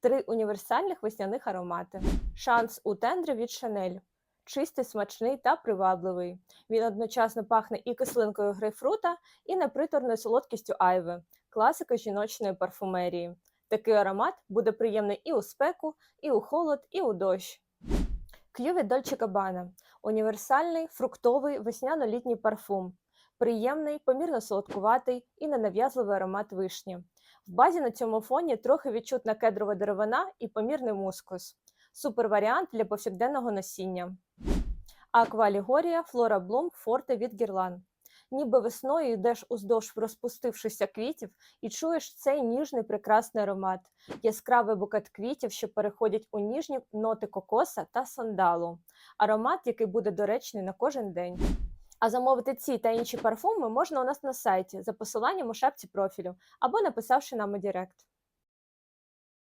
Три універсальних весняних аромати. Шанс у тендри від Chanel. Чистий, смачний та привабливий. Він одночасно пахне і кислинкою грейпфрута, і неприторною солодкістю айви, класика жіночної парфумерії. Такий аромат буде приємний і у спеку, і у холод, і у дощ. К'ю від Dolce Gabbana. Універсальний фруктовий весняно-літній парфум. Приємний, помірно солодкуватий і ненав'язливий аромат вишні. В базі на цьому фоні трохи відчутна кедрова деревина і помірний мускус. Супер варіант для повсякденного носіння. Аква Лігорія Флора Блум Форте від Гірлан. Ніби весною йдеш уздовж розпустившихся квітів і чуєш цей ніжний прекрасний аромат, яскравий букет квітів, що переходять у ніжні ноти кокоса та сандалу. Аромат, який буде доречний на кожен день. А замовити ці та інші парфуми можна у нас на сайті за посиланням у шапці профілю або написавши нам у Директ.